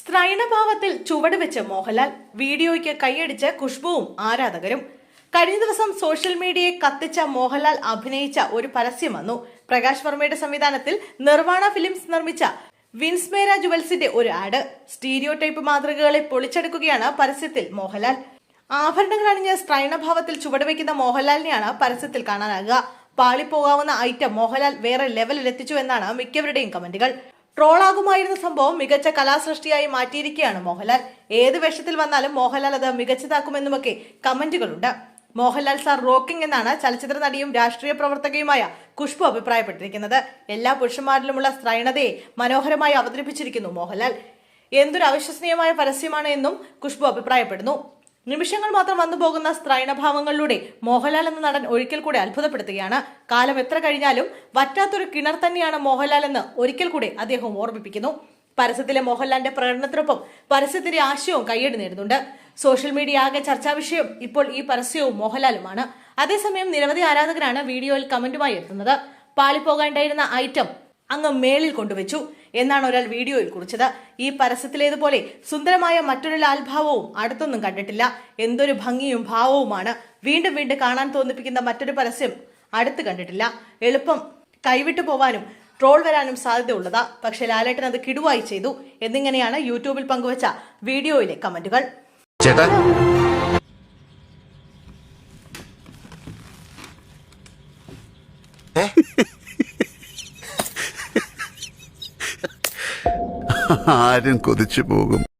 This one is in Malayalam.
സ്ത്രൈണഭാവത്തിൽ ചുവട് വെച്ച് മോഹൻലാൽ വീഡിയോയ്ക്ക് കൈയടിച്ച് ഖുഷ്ബുവും ആരാധകരും. കഴിഞ്ഞ ദിവസം സോഷ്യൽ മീഡിയയെ കത്തിച്ച മോഹൻലാൽ അഭിനയിച്ച ഒരു പരസ്യം വന്നു. പ്രകാശ് വർമ്മയുടെ സംവിധാനത്തിൽ നിർവാണ ഫിലിംസ് നിർമ്മിച്ച വിൻസ്മേര ജുവൽസിന്റെ ഒരു ആഡ്. സ്റ്റീരിയോ ടൈപ്പ് മാതൃകകളെ പൊളിച്ചെടുക്കുകയാണ് പരസ്യത്തിൽ മോഹൻലാൽ. ആഭരണങ്ങൾ അണിഞ്ഞ സ്ത്രൈണഭാവത്തിൽ ചുവടുവെക്കുന്ന മോഹൻലാലിനെയാണ് പരസ്യത്തിൽ കാണാനാകുക. പാളിപ്പോകാവുന്ന ഐറ്റം മോഹൻലാൽ വേറെ ലെവലിൽ എത്തിച്ചു എന്നാണ് മിക്കവരുടെയും കമന്റുകൾ. ട്രോളാകുമായിരുന്ന സംഭവം മികച്ച കലാസൃഷ്ടിയായി മാറ്റിയിരിക്കുകയാണ് മോഹൻലാൽ. ഏത് വേഷത്തിൽ വന്നാലും മോഹൻലാൽ അത് മികച്ചതാക്കുമെന്നുമൊക്കെ കമന്റുകളുണ്ട്. മോഹൻലാൽ സാർ റോക്കിംഗ് എന്നാണ് ചലച്ചിത്ര നടിയും രാഷ്ട്രീയ പ്രവർത്തകയുമായ ഖുഷ്ബു അഭിപ്രായപ്പെട്ടിരിക്കുന്നത്. എല്ലാ പുരുഷന്മാരിലുമുള്ള സ്ത്രൈണതയെ മനോഹരമായി അവതരിപ്പിച്ചിരിക്കുന്നു മോഹൻലാൽ. എന്തൊരു അവിശ്വസനീയമായ പരസ്യമാണ് എന്നും ഖുഷ്ബു അഭിപ്രായപ്പെടുന്നു. നിമിഷങ്ങൾ മാത്രം വന്നു പോകുന്ന സ്ത്രൈണഭാവങ്ങളിലൂടെ മോഹൻലാൽ എന്ന നടൻ ഒരിക്കൽ കൂടെ അത്ഭുതപ്പെടുത്തുകയാണ്. കാലം എത്ര കഴിഞ്ഞാലും വറ്റാത്തൊരു കിണർ തന്നെയാണ് മോഹൻലാൽ എന്ന് ഒരിക്കൽ കൂടെ അദ്ദേഹം ഓർമ്മിപ്പിക്കുന്നു. പരസ്യത്തിലെ മോഹൻലാലിന്റെ പ്രകടനത്തിനൊപ്പം പരസ്യത്തിന്റെ ആശയവും കയ്യടി നേടുന്നുണ്ട്. സോഷ്യൽ മീഡിയ ആകെ ചർച്ചാ വിഷയം ഇപ്പോൾ ഈ പരസ്യവും മോഹൻലാലുമാണ്. അതേസമയം നിരവധി ആരാധകരാണ് വീഡിയോയിൽ കമന്റുമായി എത്തുന്നത്. പാളിപ്പോകാണ്ടായിരുന്ന ഐറ്റം അങ്ങ് മേളിൽ കൊണ്ടുവച്ചു. എന്നാണ് ഒരാൾ വീഡിയോയിൽ കുറിച്ചത്. ഈ പരസ്യത്തിലേതുപോലെ സുന്ദരമായ മറ്റൊരു ലാൽഭാവവും അടുത്തൊന്നും കണ്ടിട്ടില്ല. എന്തൊരു ഭംഗിയും ഭാവവുമാണ്. വീണ്ടും വീണ്ടും കാണാൻ തോന്നിപ്പിക്കുന്ന മറ്റൊരു പരസ്യം അടുത്ത് കണ്ടിട്ടില്ല. എളുപ്പം കൈവിട്ടു പോവാനും ട്രോൾ വരാനും സാധ്യതയുള്ളതാ. പക്ഷെ ലാലേട്ടൻ അത് കിടുവായി ചെയ്തു. എന്നിങ്ങനെയാണ് യൂട്യൂബിൽ പങ്കുവച്ച വീഡിയോയിലെ കമന്റുകൾ. ആരും കൊതിച്ചു പോകും.